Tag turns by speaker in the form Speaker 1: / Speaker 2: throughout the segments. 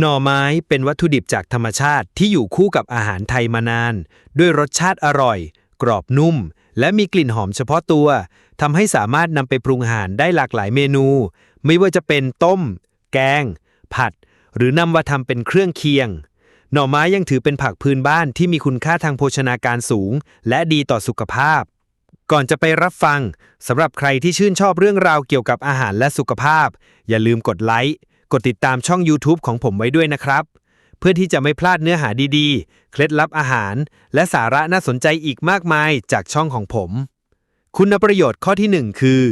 Speaker 1: หน่อไม้เป็นวัตถุดิบจากธรรมชาติที่อยู่คู่กับอาหารไทยมานาน ด้วยรสชาติอร่อย กรอบนุ่ม และมีกลิ่นหอมเฉพาะตัวทำให้สามารถนำไปปรุงอาหารได้หลากหลายเมนู ไม่ว่าจะเป็นต้ม แกง ผัด หรือนำมาทำเป็นเครื่องเคียง หน่อไม้ยังถือเป็นผักพื้นบ้านที่มีคุณค่าทางโภชนาการสูง และดีต่อสุขภาพ ก่อนจะไปรับฟังสำหรับใครที่ชื่นชอบเรื่องราวเกี่ยวกับอาหารและสุขภาพ อย่าลืมกดไลค์ กดติดตามช่อง YouTube ของผมไว้ด้วยนะครับ เพื่อที่จะไม่พลาดเนื้อหาดีๆ เคล็ดลับอาหาร และสาระน่าสนใจอีกมากมายจากช่องของผม คุณประโยชน์ข้อที่ 1 คือ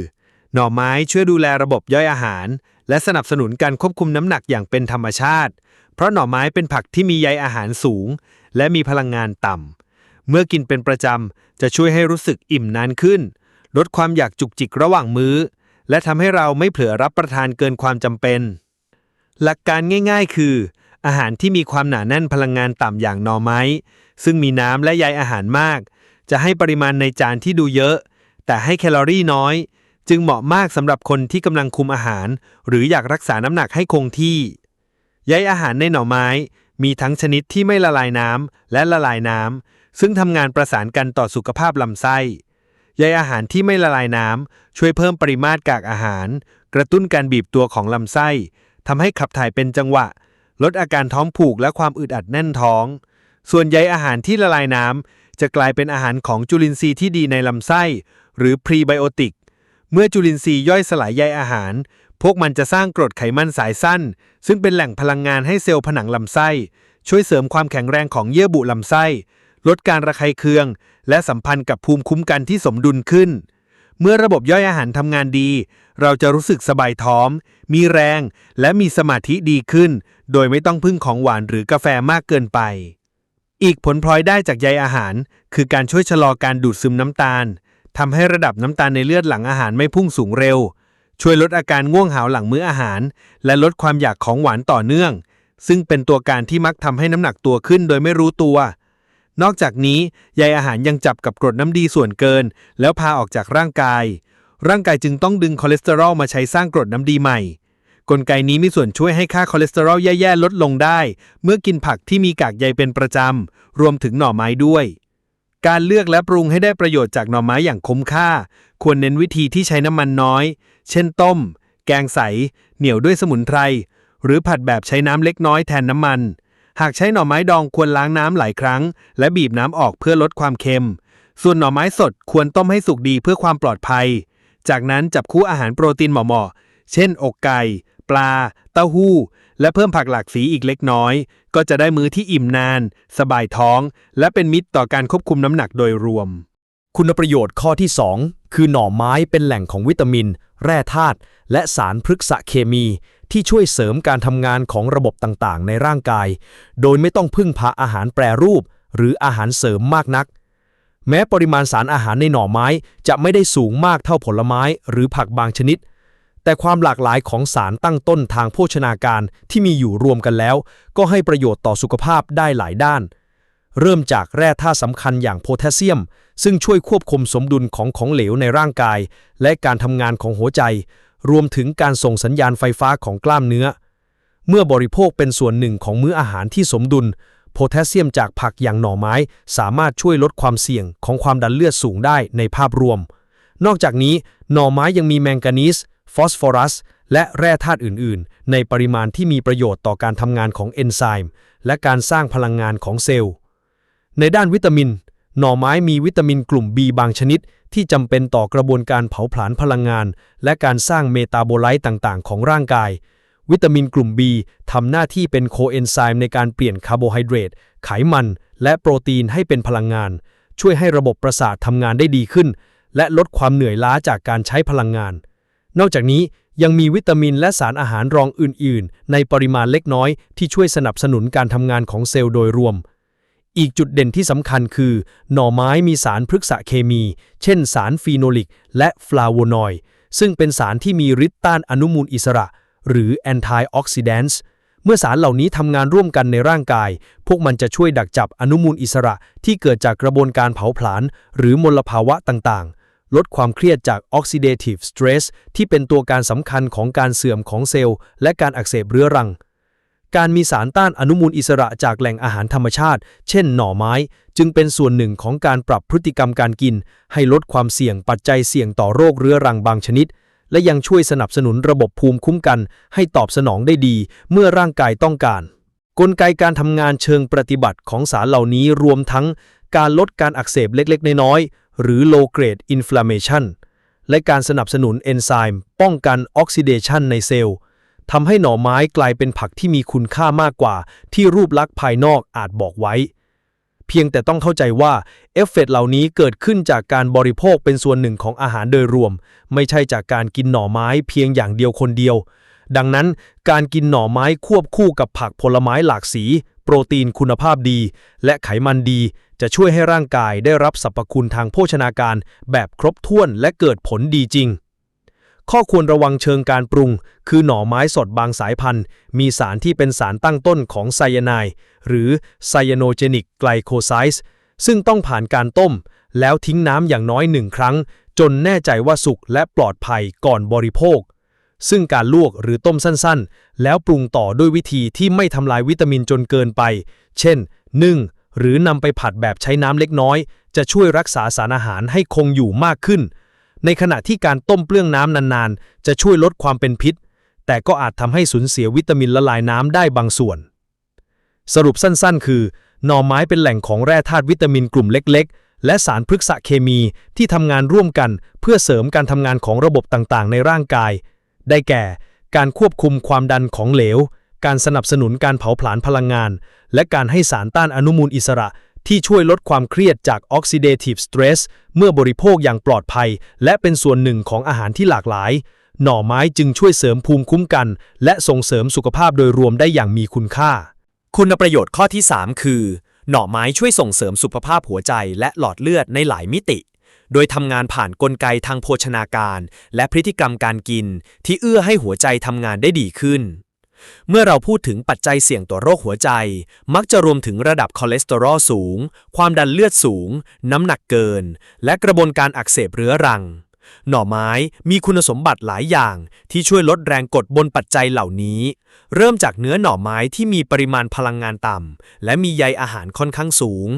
Speaker 1: หน่อไม้ช่วยดูแลระบบย่อยอาหาร และสนับสนุนการควบคุมน้ำหนักอย่างเป็นธรรมชาติ เพราะหน่อไม้เป็นผักที่มีใยอาหารสูง และมีพลังงานต่ำเมื่อกินเป็นประจำจะช่วยให้รู้สึกอิ่มนานขึ้น ลดความอยากจุกจิกระหว่างมื้อ และทำให้เราไม่เผลอรับประทานเกินความจำเป็น หลักการง่ายๆ คือ อาหารที่มีความหนาแน่นพลังงานต่ำอย่างหน่อไม้ ซึ่งมีน้ำและใยอาหารมาก จะให้ปริมาณในจานที่ดูเยอะ แต่ให้แคลอรี่น้อย จึงเหมาะมากสำหรับคนที่กำลังคุมอาหาร หรืออยากรักษาน้ำหนักให้คงที่ใยอาหารในหน่อไม้ มีทั้งชนิดที่ไม่ละลายน้ำและละลายน้ำซึ่งทำงานประสานกันต่อสุขภาพลำไส้ใยอาหารที่ไม่ละลายน้ำช่วยเพิ่มปริมาตรกากอาหาร กระตุ้นการบีบตัวของลำไส้ ทำให้ขับถ่ายเป็นจังหวะ ลดอาการท้องผูกและความอึดอัดแน่นท้อง ส่วนใยอาหารที่ละลายน้ำจะกลายเป็นอาหารของจุลินทรีย์ที่ดีในลำไส้ หรือพรีไบโอติก เมื่อจุลินทรีย์ย่อยสลายใยอาหาร พวกมันจะสร้างกรดไขมันสายสั้น ซึ่งเป็นแหล่งพลังงานให้เซลล์ผนังลำไส้ ช่วยเสริมความแข็งแรงของเยื่อบุลำไส้ ลดการระคายเคือง และสัมพันธ์กับภูมิคุ้มกันที่สมดุลขึ้นเมื่อระบบย่อยอาหารทำงานดี เราจะรู้สึกสบายท้อง มีแรง และมีสมาธิดีขึ้น โดยไม่ต้องพึ่งของหวานหรือกาแฟมากเกินไป อีกผลพลอยได้จากใยอาหาร คือการช่วยชะลอการดูดซึมน้ำตาลทำให้ระดับน้ำตาลในเลือดหลังอาหารไม่พุ่งสูงเร็ว ช่วยลดอาการง่วงเหาหลังมื้ออาหาร และลดความอยากของหวานต่อเนื่อง ซึ่งเป็นตัวการที่มักทำให้น้ำหนักตัวขึ้นโดยไม่รู้ตัวนอกจากนี้ใยอาหารยังจับกับกรดน้ำดีส่วนเกิน แล้วพาออกจากร่างกาย ร่างกายจึงต้องดึงคอเลสเตอรอลมาใช้สร้างกรดน้ำดีใหม่ กลไกนี้มีส่วนช่วยให้ค่าคอเลสเตอรอลแย่ๆลดลงได้ เมื่อกินผักที่มีกากใยเป็นประจำ รวมถึงหน่อไม้ด้วย การเลือกและปรุงให้ได้ประโยชน์จากหน่อไม้อย่างคุ้มค่า ควรเน้นวิธีที่ใช้น้ำมันน้อย เช่นต้ม แกงใส เหนียวด้วยสมุนไพร หรือผัดแบบใช้น้ำเล็กน้อยแทนน้ำมัน หากใช้หน่อไม้ดองควรล้างน้ำหลายครั้ง และบีบน้ำออกเพื่อลดความเค็ม ส่วนหน่อไม้สดควรต้มให้สุกดีเพื่อความปลอดภัย จากนั้นจับคู่อาหารโปรตีนเหมาะๆ เช่น อกไก่ ปลา เต้าหู้ และเพิ่มผักหลากสีอีกเล็กน้อย ก็จะได้มื้อที่อิ่มนาน สบายท้อง และเป็นมิตรต่อการควบคุมน้ำหนักโดยรวม
Speaker 2: คุณประโยชน์ข้อที่ 2 คือหน่อไม้เป็นแหล่งของวิตามิน แร่ธาตุและสารพฤกษเคมี ที่ช่วยเสริมการทำงานของระบบต่างๆ ในร่างกาย โดยไม่ต้องพึ่งพาอาหารแปรรูป หรืออาหารเสริมมากนัก แม้ปริมาณสารอาหารในหน่อไม้จะไม่ได้สูงมากเท่าผลไม้หรือผักบางชนิด แต่ความหลากหลายของสารตั้งต้นทางโภชนาการที่มีอยู่รวมกันแล้ว ก็ให้ประโยชน์ต่อสุขภาพได้หลายด้าน เริ่มจากแร่ธาตุสำคัญอย่างโพแทสเซียม ซึ่งช่วยควบคุมสมดุลของของเหลวในร่างกาย และการทำงานของหัวใจ รวมถึงการส่งสัญญาณไฟฟ้าของกล้ามเนื้อ เมื่อบริโภคเป็นส่วนหนึ่งของมื้ออาหารที่สมดุล โพแทสเซียมจากผักอย่างหน่อไม้ สามารถช่วยลดความเสี่ยงของความดันเลือดสูงได้ในภาพรวม นอกจากนี้หน่อไม้ยังมีแมงกานีสฟอสฟอรัส และแร่ธาตุอื่น ๆ ในปริมาณที่มีประโยชน์ต่อการทำงานของเอนไซม์และการสร้างพลังงานของเซลล์ ในด้านวิตามิน หน่อไม้มีวิตามินกลุ่ม B บางชนิด ที่จำเป็นต่อกระบวนการเผาผลาญพลังงาน และการสร้างเมตาโบไลต์ต่าง ๆ ของร่างกาย วิตามินกลุ่ม B ทำหน้าที่เป็นโคเอนไซม์ในการเปลี่ยนคาร์โบไฮเดรต ไขมัน และโปรตีนให้เป็นพลังงาน ช่วยให้ระบบประสาททำงานได้ดีขึ้น และลดความเหนื่อยล้าจากการใช้พลังงาน นอกจากนี้ยังมีวิตามินและสารอาหารรองอื่น ๆ ในปริมาณเล็กน้อยที่ช่วยสนับสนุนการทำงานของเซลล์โดยรวม อีกจุดเด่นที่สำคัญคือ หน่อไม้มีสารพฤกษเคมี เช่น สารฟีโนลิก และฟลาโวนอยด์ซึ่งเป็นสารที่มีฤทธิ์ต้านอนุมูลอิสระ หรือ antioxidants เมื่อสารเหล่านี้ทำงานร่วมกันในร่างกาย พวกมันจะช่วยดักจับอนุมูลอิสระที่เกิดจากกระบวนการเผาผลาญหรือมลภาวะต่างๆ ลดความเครียดจาก oxidative stress ที่เป็นตัวการสำคัญของการเสื่อมของเซลล์ และการอักเสบเรื้อรัง การมีสารต้านอนุมูลอิสระจากแหล่งอาหารธรรมชาติ เช่นหน่อไม้ จึงเป็นส่วนหนึ่งของการปรับพฤติกรรมการกิน ให้ลดความเสี่ยงปัจจัยเสี่ยงต่อโรคเรื้อรังบางชนิด และยังช่วยสนับสนุนระบบภูมิคุ้มกัน ให้ตอบสนองได้ดี เมื่อร่างกายต้องการ กลไกการทำงานเชิงปฏิบัติของสารเหล่านี้รวมทั้ง การลดการอักเสบเล็กๆ น้อยๆ หรือ low grade inflammation และการสนับสนุนเอนไซม์ป้องกันออกซิเดชันในเซลล์ทำให้หน่อไม้กลายเป็นผักที่มีคุณค่ามากกว่า ที่รูปลักษณ์ภายนอกอาจบอกไว้ เพียงแต่ต้องเข้าใจว่าเอฟเฟกต์เหล่านี้เกิดขึ้นจากการบริโภคเป็นส่วนหนึ่งของอาหารโดยรวม ไม่ใช่จากการกินหน่อไม้เพียงอย่างเดียวคนเดียว ดังนั้นการกินหน่อไม้ควบคู่กับผักผลไม้หลากสี โปรตีนคุณภาพดี และไขมันดี จะช่วยให้ร่างกายได้รับสรรพคุณทางโภชนาการ แบบครบถ้วนและเกิดผลดีจริง ข้อควรระวังเชิงการปรุง คือหน่อไม้สดบางสายพันธุ์ มีสารที่เป็นสารตั้งต้นของไซยาไนด์หรือไซยาโนเจนิกไกลโคไซส์ซึ่งต้องผ่านการต้ม แล้วทิ้งน้ำอย่างน้อยหนึ่งครั้ง จนแน่ใจว่าสุกและปลอดภัยก่อนบริโภค ซึ่งการลวกหรือต้มสั้นๆ แล้วปรุงต่อด้วยวิธีที่ไม่ทำลายวิตามินจนเกินไป เช่นนึ่งหรือนำไปผัดแบบใช้น้ำเล็กน้อย จะช่วยรักษาสารอาหารให้คงอยู่มากขึ้น ในขณะที่การต้มเปลืองน้ำนานๆ จะช่วยลดความเป็นพิษ แต่ก็อาจทำให้สูญเสียวิตามินละลายน้ำได้บางส่วน สรุปสั้นๆ คือ หน่อไม้เป็นแหล่งของแร่ธาตุวิตามินกลุ่มเล็ก ๆ และสารพฤกษเคมีที่ทำงานร่วมกัน เพื่อเสริมการทำงานของระบบต่างๆ ในร่างกาย ได้แก่ การควบคุมความดันของเหลว การสนับสนุนการเผาผลาญพลังงาน และการให้สารต้านอนุมูลอิสระ ที่ช่วยลดความเครียดจาก oxidative stress เมื่อบริโภคอย่างปลอดภัย และเป็นส่วนหนึ่งของอาหารที่หลากหลาย หน่อไม้จึงช่วยเสริมภูมิคุ้มกัน และส่งเสริมสุขภาพโดยรวมได้อย่างมีคุณค่า
Speaker 3: คุณประโยชน์ข้อที่ 3 คือ หน่อไม้ช่วยส่งเสริมสุขภาพหัวใจและหลอดเลือดในหลายมิติ โดยทำงานผ่านนกลไกทางโภชนาการ และพฤติกรรมการกิน ที่เอื้อให้หัวใจทำงานได้ดีขึ้น เมื่อเราพูดถึงปัจจัยเสี่ยงต่อโรคหัวใจ มักจะรวมถึงระดับคอเลสเตอรอลสูง ความดันเลือดสูง น้ำหนักเกิน และกระบวนการอักเสบเรื้อรัง หน่อไม้มีคุณสมบัติหลายอย่างที่ช่วยลดแรงกดบนปัจจัยเหล่านี้ เริ่มจากเนื้อหน่อไม้ที่มีปริมาณพลังงานต่ำ และมีใยอาหารค่อนข้างสูง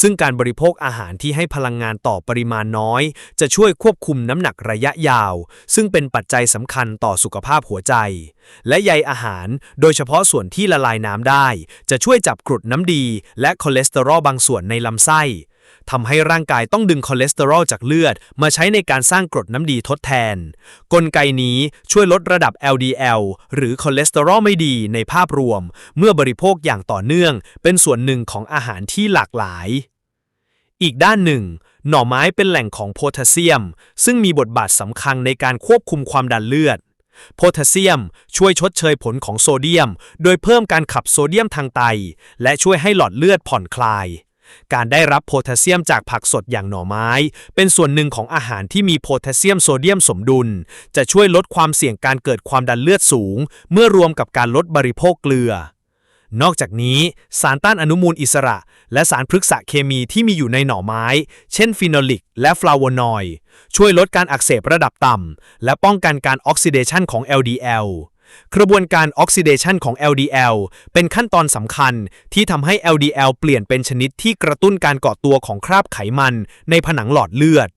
Speaker 3: ซึ่งการบริโภคอาหารที่ให้พลังงานต่อปริมาณน้อย จะช่วยควบคุมน้ำหนักระยะยาว ซึ่งเป็นปัจจัยสำคัญต่อสุขภาพหัวใจ และใยอาหาร โดยเฉพาะส่วนที่ละลายน้ำได้ จะช่วยจับกรุดน้ำดี และคอเลสเตอรอลบางส่วนในลำไส้ ทำให้ร่างกายต้องดึงคอเลสเตอรอลจากเลือด มาใช้ในการสร้างกรดน้ำดีทดแทน กลไกนี้ช่วยลดระดับ LDL หรือคอเลสเตอรอลไม่ดีในภาพรวม เมื่อบริโภคอย่างต่อเนื่อง เป็นส่วนหนึ่งของอาหารที่หลากหลาย อีกด้านหนึ่ง หน่อไม้เป็นแหล่งของโพแทสเซียม ซึ่งมีบทบาทสำคัญในการควบคุมความดันเลือดโพแทสเซียมช่วยชดเชยผลของโซเดียม โดยเพิ่มการขับโซเดียมทางไต และช่วยให้หลอดเลือดผ่อนคลาย การได้รับโพแทสเซียมจากผักสดอย่างหน่อไม้ เป็นส่วนหนึ่งของอาหารที่มีโพแทสเซียมโซเดียมสมดุล จะช่วยลดความเสี่ยงการเกิดความดันเลือดสูง เมื่อรวมกับการลดบริโภคเกลือ นอกจากนี้ สารต้านอนุมูลอิสระ และสารพฤกษเคมีที่มีอยู่ในหน่อไม้ เช่นฟีโนลิก และฟลาวโวนอยด์ช่วยลดการอักเสบระดับต่ำและป้องกันการออกซิเดชันของ LDL กระบวนการออกซิเดชันของ LDL เป็นขั้นตอนสำคัญที่ทำให้ LDL เปลี่ยนเป็นชนิดที่กระตุ้นการเกาะตัวของคราบไขมันในผนังหลอดเลือด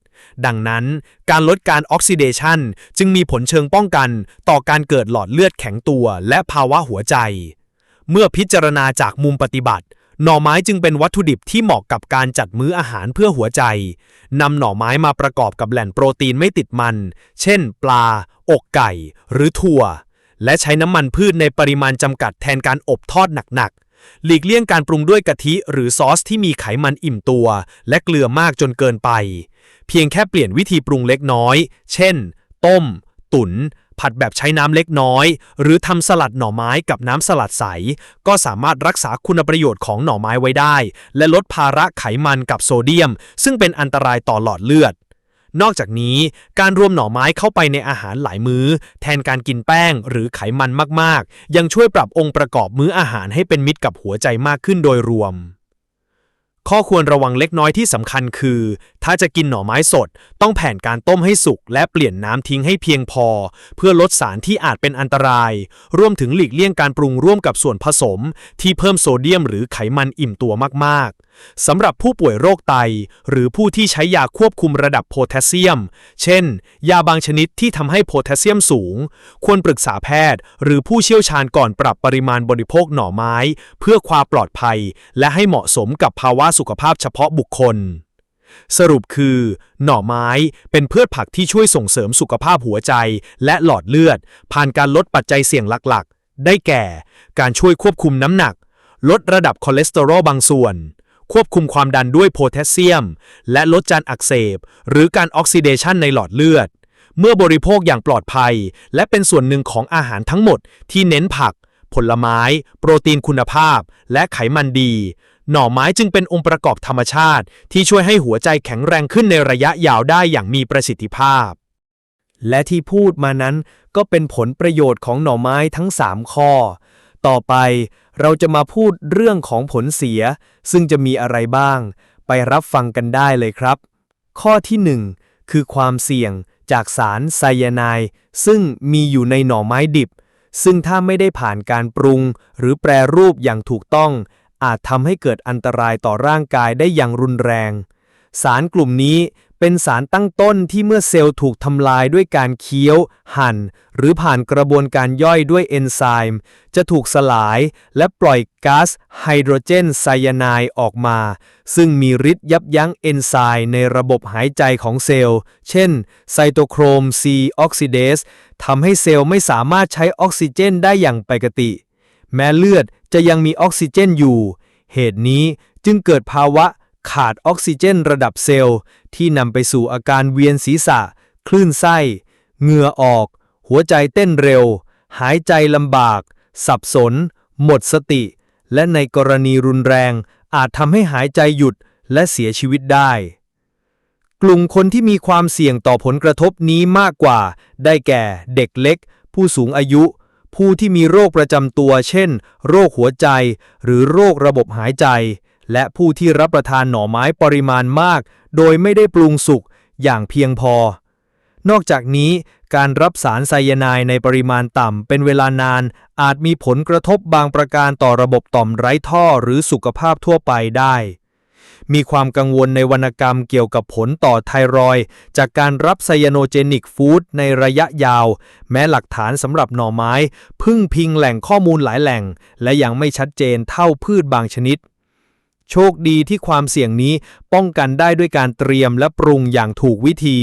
Speaker 3: ดังนั้น การลดการออกซิเดชันจึงมีผลเชิงป้องกันต่อการเกิดหลอดเลือดแข็งตัวและภาวะหัวใจ เมื่อพิจารณาจากมุมปฏิบัติหน่อไม้จึงเป็นวัตถุดิบที่เหมาะกับการจัดมื้ออาหารเพื่อหัวใจ นำหน่อไม้มาประกอบกับแหล่งโปรตีนไม่ติดมัน เช่น ปลา อกไก่ หรือถั่ว และใช้น้ำมันพืชในปริมาณจำกัดแทนการอบทอดหนักๆ หลีกเลี่ยงการปรุงด้วยกะทิหรือซอสที่มีไขมันอิ่มตัว และเกลือมากจนเกินไป เพียงแค่เปลี่ยนวิธีปรุงเล็กน้อย เช่น ต้ม ตุ๋นผัดแบบใช้น้ำเล็กน้อย หรือทำสลัดหน่อไม้กับน้ำสลัดใส ก็สามารถรักษาคุณประโยชน์ของหน่อไม้ไว้ได้ และลดภาระไขมันกับโซเดียม ซึ่งเป็นอันตรายต่อหลอดเลือด นอกจากนี้การรวมหน่อไม้เข้าไปในอาหารหลายมื้อ แทนการกินแป้งหรือไขมันมากๆ ยังช่วยปรับองค์ประกอบมื้ออาหารให้เป็นมิตรกับหัวใจมากขึ้นโดยรวม ข้อควรระวังเล็กน้อยที่สำคัญคือถ้าจะกินหน่อไม้สด ต้องแผ่นการต้มให้สุกและเปลี่ยนน้ำทิ้งให้เพียงพอ เพื่อลดสารที่อาจเป็นอันตราย รวมถึงหลีกเลี่ยงการปรุงร่วมกับส่วนผสม ที่เพิ่มโซเดียมหรือไขมันอิ่มตัวมากๆสำหรับผู้ป่วยโรคไต หรือผู้ที่ใช้ยาควบคุมระดับโพแทสเซียม เช่น ยาบางชนิดที่ทำให้โพแทสเซียมสูง ควรปรึกษาแพทย์ หรือผู้เชี่ยวชาญก่อนปรับปริมาณบริโภคหน่อไม้ เพื่อความปลอดภัย และให้เหมาะสมกับภาวะสุขภาพเฉพาะบุคคล สรุปคือ หน่อไม้เป็นพืชผักที่ช่วยส่งเสริมสุขภาพหัวใจ และหลอดเลือด ผ่านการลดปัจจัยเสี่ยงหลักๆ ได้แก่ การช่วยควบคุมน้ำหนัก ลดระดับคอเลสเตอรอลบางส่วน ควบคุมความดันด้วยโพแทสเซียม และลดการอักเสบ หรือการออกซิเดชันในหลอดเลือด เมื่อบริโภคอย่างปลอดภัย และเป็นส่วนหนึ่งของอาหารทั้งหมดที่เน้นผัก ผลไม้ โปรตีนคุณภาพ และไขมันดี หน่อไม้จึงเป็นองค์ประกอบธรรมชาติ ที่ช่วยให้หัวใจแข็งแรงขึ้นในระยะยาวได้อย่างมีประสิทธิภาพ
Speaker 2: และที่พูดมานั้นก็เป็นผลประโยชน์ของหน่อไม้ทั้ง 3 ข้อ ต่อไปเราจะมาพูดเรื่องของผลเสีย ซึ่งจะมีอะไรบ้าง ไปรับฟังกันได้เลยครับ ข้อที่ 1 คือความเสี่ยงจากสารไซยาไนด์ซึ่งมีอยู่ในหน่อไม้ดิบ ซึ่งถ้าไม่ได้ผ่านการปรุง หรือแปรรูปอย่างถูกต้อง อาจทำให้เกิดอันตรายต่อร่างกายได้อย่างรุนแรง สารกลุ่มนี้เป็นสารตั้งต้นที่เมื่อเซลล์ถูกทำลายด้วยการเคี้ยว หั่น หรือผ่านกระบวนการย่อยด้วยเอนไซม์จะถูกสลายและปล่อยก๊าซไฮโดรเจนไซยาไนด์ออกมา ซึ่งมีฤทธิ์ยับยั้งเอนไซม์ในระบบหายใจของเซลล์ เช่น ไซโตโครม C ออกซิเดสทำให้เซลล์ไม่สามารถใช้ออกซิเจนได้อย่างปกติ แม้เลือดจะยังมีออกซิเจนอยู่ เหตุนี้จึงเกิดภาวะขาดออกซิเจนระดับเซลล์ ที่นำไปสู่อาการเวียนศีรษะ คลื่นไส้ เหงื่อออก หัวใจเต้นเร็ว หายใจลำบาก สับสน หมดสติ และในกรณีรุนแรง อาจทำให้หายใจหยุดและเสียชีวิตได้ กลุ่มคนที่มีความเสี่ยงต่อผลกระทบนี้มากกว่า ได้แก่ เด็กเล็ก ผู้สูงอายุ ผู้ที่มีโรคประจำตัว เช่น โรคหัวใจ หรือโรคระบบหายใจ และผู้ที่รับประทานหน่อไม้ปริมาณมาก โดยไม่ได้ปรุงสุกอย่างเพียงพอ นอกจากนี้ การรับสารไซยาไนในปริมาณต่ำเป็นเวลานาน อาจมีผลกระทบบางประการต่อระบบต่อมไร้ท่อหรือสุขภาพทั่วไปได้ มีความกังวลในวรรณกรรมเกี่ยวกับผลต่อไทรอยจากการรับไซยาโนเจนิกฟู้ดในระยะยาว แม้หลักฐานสำหรับหน่อไม้ พึ่งพิงแหล่งข้อมูลหลายแหล่ง และยังไม่ชัดเจนเท่าพืชบางชนิด โชคดีที่ความเสี่ยงนี้ป้องกันได้ด้วยการเตรียมและปรุงอย่างถูกวิธี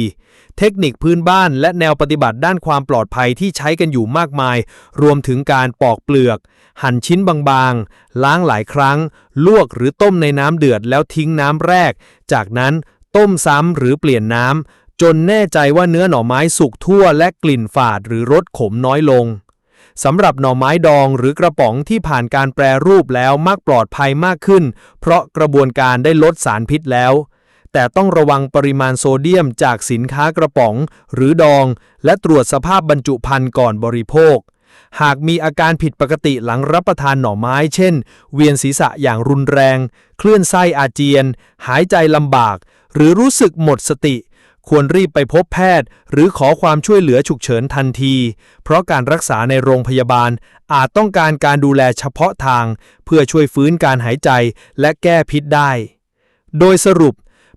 Speaker 2: เทคนิคพื้นบ้านและแนวปฏิบัติด้านความปลอดภัยที่ใช้กันอยู่มากมาย รวมถึงการปอกเปลือก หั่นชิ้นบางๆ ล้างหลายครั้ง ลวกหรือต้มในน้ำเดือดแล้วทิ้งน้ำแรก จากนั้นต้มซ้ำหรือเปลี่ยนน้ำจนแน่ใจว่าเนื้อหน่อไม้สุกทั่วและกลิ่นฝาดหรือรสขมน้อยลง สำหรับหน่อไม้ดองหรือกระป๋องที่ผ่านการแปรรูปแล้วมักปลอดภัยมากขึ้น เพราะกระบวนการได้ลดสารพิษแล้ว แต่ต้องระวังปริมาณโซเดียมจากสินค้ากระป๋อง หรือดอง และตรวจสภาพบรรจุภัณฑ์ก่อนบริโภค หากมีอาการผิดปกติหลังรับประทานหน่อไม้ เช่น เวียนศีรษะอย่างรุนแรง คลื่นไส้อาเจียน หายใจลำบาก หรือรู้สึกหมดสติ ควรรีบไปพบแพทย์ หรือขอความช่วยเหลือฉุกเฉินทันที เพราะการรักษาในโรงพยาบาลอาจต้องการการดูแลเฉพาะทาง เพื่อช่วยฟื้นการหายใจและแก้พิษได้ โดยสรุป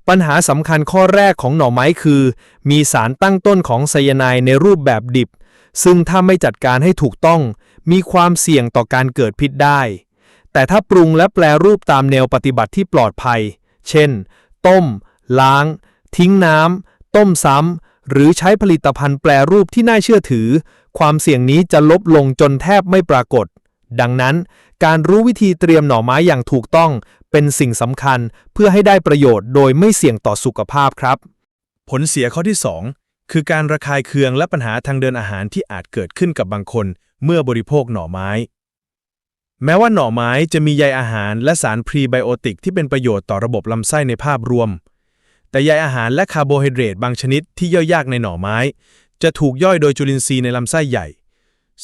Speaker 2: ปัญหาสำคัญข้อแรกของหน่อไม้คือ มีสารตั้งต้นของไซยาไนด์ในรูปแบบดิบ ซึ่งถ้าไม่จัดการให้ถูกต้อง มีความเสี่ยงต่อการเกิดพิษได้ แต่ถ้าปรุงและแปลรูปตามแนวปฏิบัติที่ปลอดภัย เช่น ต้ม ล้าง ทิ้งน้ำ ต้มซ้ำ หรือใช้ผลิตภัณฑ์แปลรูปที่น่าเชื่อถือ ความเสี่ยงนี้จะลดลงจนแทบไม่ปรากฏ ดังนั้น การรู้วิธีเตรียมหน่อไม้อย่างถูกต้อง เป็นสิ่งสำคัญเพื่อให้ได้ประโยชน์โดยไม่เสี่ยงต่อสุขภาพครับ
Speaker 4: ผลเสียข้อที่ 2 คือการระคายเคืองและปัญหาทางเดินอาหารที่อาจเกิดขึ้นกับบางคน เมื่อบริโภคหน่อไม้แม้ว่าหน่อไม้จะมีใยอาหารและสารพรีไบโอติกที่เป็นประโยชน์ต่อระบบลำไส้ในภาพรวม แต่ใยอาหารและคาร์โบไฮเดรตบางชนิดที่ย่อยยากในหน่อไม้ จะถูกย่อยโดยจุลินทรีย์ในลำไส้ใหญ่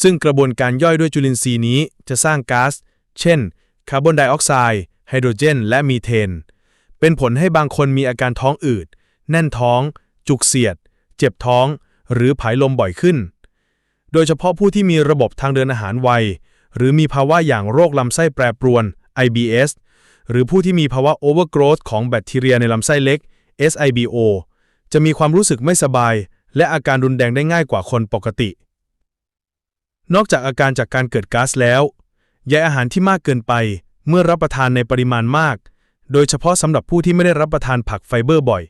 Speaker 4: ซึ่งกระบวนการย่อยด้วยจุลินทรีย์นี้จะสร้างก๊าซ เช่น คาร์บอนไดออกไซด์ ไฮโดรเจน และมีเทน เป็นผลให้บางคนมีอาการท้องอืด แน่นท้อง จุกเสียด เจ็บท้อง หรือผายลมบ่อยขึ้น โดยเฉพาะผู้ที่มีระบบทางเดินอาหารไว หรือมีภาวะอย่างโรคลำไส้แปรปรวน IBS หรือผู้ที่มีภาวะ overgrowth ของแบคทีเรียในลำไส้เล็ก SIBO จะมีความรู้สึกไม่สบาย และอาการรุนแรงได้ง่ายกว่าคนปกติ นอกจากอาการจากการเกิดก๊าซแล้วใยอาหารที่มากเกินไปเมื่อรับประทานในปริมาณมาก โดยเฉพาะสำหรับผู้ที่ไม่ได้รับประทานผักไฟเบอร์บ่อย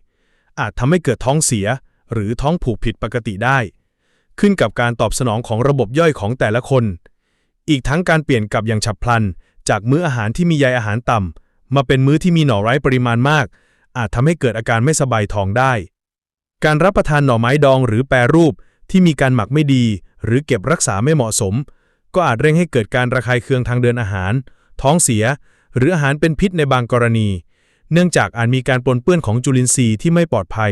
Speaker 4: อาจทำให้เกิดท้องเสีย หรือท้องผูกผิดปกติได้ ขึ้นกับการตอบสนองของระบบย่อยของแต่ละคน อีกทั้งการเปลี่ยนกลับอย่างฉับพลัน จากมื้ออาหารที่มีใยอาหารต่ำมาเป็นมื้อที่มีหน่อไร้ปริมาณมาก อาจทำให้เกิดอาการไม่สบายท้องได้ การรับประทานหน่อไม้ดองหรือแปรรูปที่มีการหมักไม่ดี หรือเก็บรักษาไม่เหมาะสม ก็อาจเร่งให้เกิดการระคายเคืองทางเดินอาหาร ท้องเสีย หรืออาหารเป็นพิษในบางกรณี เนื่องจากอาจมีการปนเปื้อนของจุลินทรีย์ที่ไม่ปลอดภัย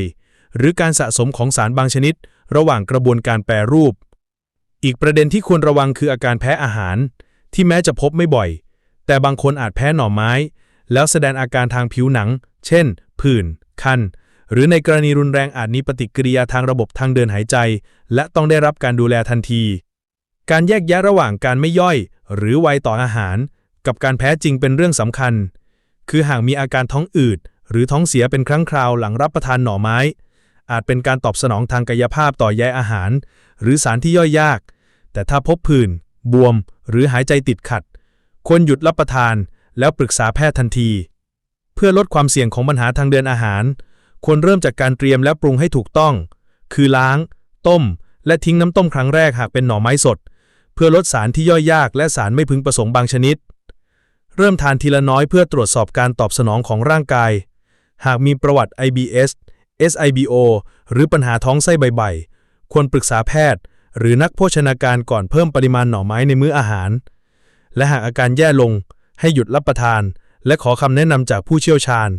Speaker 4: หรือการสะสมของสารบางชนิด ระหว่างกระบวนการแปรรูป อีกประเด็นที่ควรระวังคืออาการแพ้อาหาร ที่แม้จะพบไม่บ่อย แต่บางคนอาจแพ้หน่อไม้ แล้วแสดงอาการทางผิวหนัง เช่น ผื่น คัน หรือในกรณีรุนแรงอาจมีปฏิกิริยาทางระบบทางเดินหายใจ และต้องได้รับการดูแลทันที การแยกแยะระหว่างการไม่ย่อย หรือไวต่ออาหาร กับการแพ้จริงเป็นเรื่องสำคัญ คือหากมีอาการท้องอืด หรือท้องเสียเป็นครั้งคราวหลังรับประทานหน่อไม้ อาจเป็นการตอบสนองทางกายภาพต่อใยอาหาร หรือสารที่ย่อยยาก แต่ถ้าพบผื่น บวม หรือหายใจติดขัดควรหยุดรับประทาน แล้วปรึกษาแพทย์ทันที เพื่อลดความเสี่ยงของปัญหาทางเดินอาหาร ควรเริ่มจากการเตรียมและปรุงให้ถูกต้อง คือล้าง ต้ม และทิ้งน้ำต้มครั้งแรกหากเป็นหน่อไม้สด เพื่อลดสารที่ย่อยยาก และสารไม่พึงประสงค์บางชนิด เริ่มทานทีละน้อยเพื่อตรวจสอบการตอบสนองของร่างกาย หากมีประวัติ IBS SIBO หรือปัญหาท้องไส้ใบๆควรปรึกษาแพทย์ หรือนักโภชนาการก่อนเพิ่มปริมาณหน่อไม้ในมื้ออาหาร และหากอาการแย่ลง ให้หยุดรับประทาน และขอคำแนะนำจากผู้เชี่ยวชาญ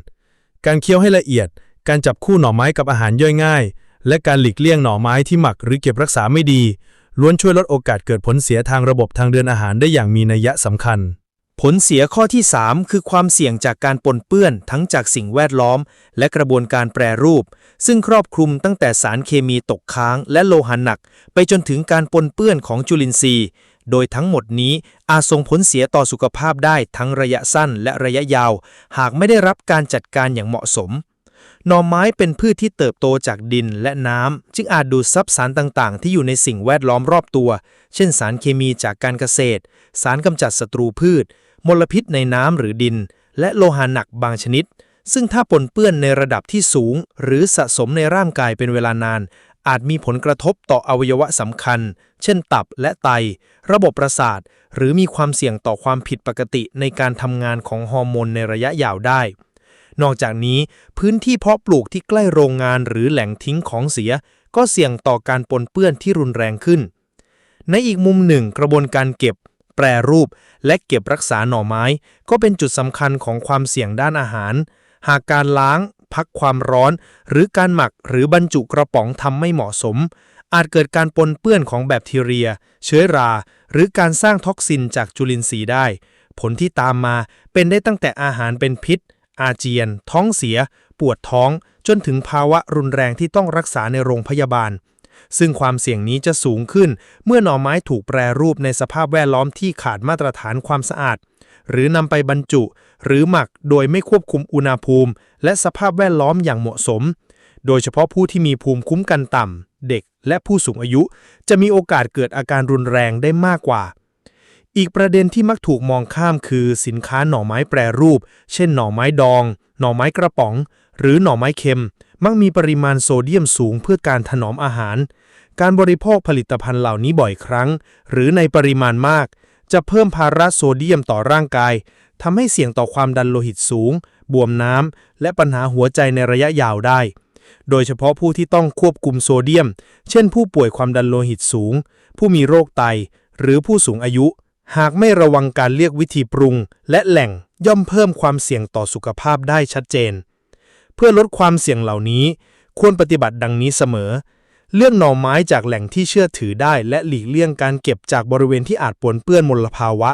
Speaker 4: การเคี้ยวให้ละเอียด การจับคู่หน่อไม้กับอาหารย่อยง่าย และการหลีกเลี่ยงหน่อไม้ที่หมักหรือเก็บรักษาไม่ดี ล้วนช่วยลดโอกาสเกิดผลเสียทางระบบทางเดินอาหารได้อย่างมีนัยสำคัญ
Speaker 3: ผลเสียข้อที่ 3 คือความเสี่ยงจากการปนเปื้อนทั้งจากสิ่งแวดล้อม และกระบวนการแปรรูป ซึ่งครอบคลุมตั้งแต่สารเคมีตกค้าง และโลหะหนัก ไปจนถึงการปนเปื้อนของจุลินทรีย์ โดยทั้งหมดนี้อาจส่งผลเสียต่อสุขภาพได้ทั้งระยะสั้นและระยะยาว หากไม่ได้รับการจัดการอย่างเหมาะสม หน่อไม้เป็นพืชที่เติบโตจากดินและน้ำ จึงอาจดูดซับสารต่างๆ ที่อยู่ในสิ่งแวดล้อมรอบตัว เช่นสารเคมีจากการเกษตร สารกำจัดศัตรูพืช มลพิษในน้ำหรือดิน และโลหะหนักบางชนิดซึ่งถ้าปนเปื้อนในระดับที่สูง หรือสะสมในร่างกายเป็นเวลานาน อาจมีผลกระทบต่ออวัยวะสำคัญ เช่นตับและไต ระบบประสาท หรือมีความเสี่ยงต่อความผิดปกติในการทำงานของฮอร์โมนในระยะยาวได้ นอกจากนี้ พื้นที่เพาะปลูกที่ใกล้โรงงานหรือแหล่งทิ้งของเสีย ก็เสี่ยงต่อการปนเปื้อนที่รุนแรงขึ้น ในอีกมุมหนึ่ง กระบวนการเก็บ แปรรูป และเก็บรักษาหน่อไม้ ก็เป็นจุดสำคัญของความเสี่ยงด้านอาหาร หากการล้าง พักความร้อน หรือการหมักหรือบรรจุกระป๋องทำไม่เหมาะสม อาจเกิดการปนเปื้อนของแบคทีเรีย เชื้อรา หรือการสร้างท็อกซินจากจุลินทรีย์ได้ ผลที่ตามมาเป็นได้ตั้งแต่อาหารเป็นพิษ อาเจียน ท้องเสีย ปวดท้อง จนถึงภาวะรุนแรงที่ต้องรักษาในโรงพยาบาล ซึ่งความเสี่ยงนี้จะสูงขึ้น เมื่อหน่อไม้ถูกแปรรูปในสภาพแวดล้อมที่ขาดมาตรฐานความสะอาด หรือนำไปบรรจุหรือหมักโดยไม่ควบคุมอุณหภูมิ และสภาพแวดล้อมอย่างเหมาะสม โดยเฉพาะผู้ที่มีภูมิคุ้มกันต่ำ เด็กและผู้สูงอายุ จะมีโอกาสเกิดอาการรุนแรงได้มากกว่า อีกประเด็นที่มักถูกมองข้ามคือสินค้าหน่อไม้แปรรูป เช่นหน่อไม้ดอง หน่อไม้กระป๋อง หรือหน่อไม้เค็ม มักมีปริมาณโซเดียมสูงเพื่อการถนอมอาหาร การบริโภคผลิตภัณฑ์เหล่านี้บ่อยครั้ง หรือในปริมาณมากจะเพิ่มภาระโซเดียมต่อร่างกาย ทำให้เสี่ยงต่อความดันโลหิตสูง บวมน้ำ และปัญหาหัวใจในระยะยาวได้ โดยเฉพาะผู้ที่ต้องควบคุมโซเดียม เช่นผู้ป่วยความดันโลหิตสูง ผู้มีโรคไต หรือผู้สูงอายุ หากไม่ระวังการเลือกวิธีปรุง และแหล่งย่อมเพิ่มความเสี่ยงต่อสุขภาพได้ชัดเจน เพื่อลดความเสี่ยงเหล่านี้ ควรปฏิบัติดังนี้เสมอ เลือกหน่อไม้จากแหล่งที่เชื่อถือได้ และหลีกเลี่ยงการเก็บจากบริเวณที่อาจปนเปื้อนมลภาวะ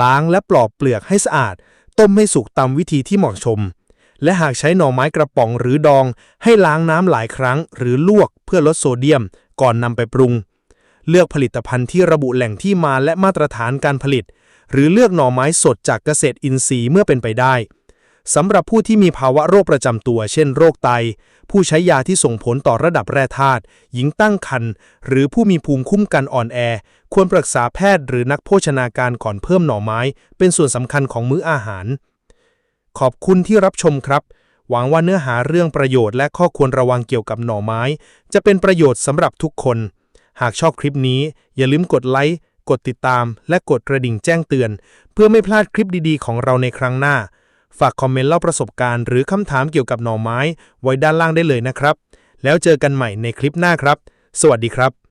Speaker 3: ล้างและปลอกเปลือกให้สะอาด ต้มให้สุกตามวิธีที่เหมาะสม
Speaker 4: และหากใช้หน่อไม้กระป๋องหรือดอง ให้ล้างน้ำหลายครั้ง หรือลวกเพื่อลดโซเดียม ก่อนนำไปปรุง เลือกผลิตภัณฑ์ที่ระบุแหล่งที่มาและมาตรฐานการผลิต หรือเลือกหน่อไม้สดจากเกษตรอินทรีย์เมื่อเป็นไปได้ สำหรับผู้ที่มีภาวะโรคประจำตัว เช่นโรคไต ผู้ใช้ยาที่ส่งผลต่อระดับแร่ธาตุ หญิงตั้งครรภ์ หรือผู้มีภูมิคุ้มกันอ่อนแอ ควรปรึกษาแพทย์หรือนักโภชนาการก่อนเพิ่มหน่อไม้ เป็นส่วนสำคัญของมื้ออาหาร ขอบคุณที่รับชมครับ หวังว่าเนื้อหาเรื่องประโยชน์และข้อควรระวังเกี่ยวกับหน่อไม้ จะเป็นประโยชน์สำหรับทุกคน หากชอบคลิปนี้ อย่าลืมกดไลค์ กดติดตาม และกดกระดิ่งแจ้งเตือน เพื่อไม่พลาดคลิปดีๆ ของเราในครั้งหน้า ฝากคอมเมนต์เล่าประสบการณ์หรือคำถามเกี่ยวกับหน่อไม้ ไว้ด้านล่างได้เลยนะครับ แล้วเจอกันใหม่ในคลิปหน้าครับ สวัสดีครับ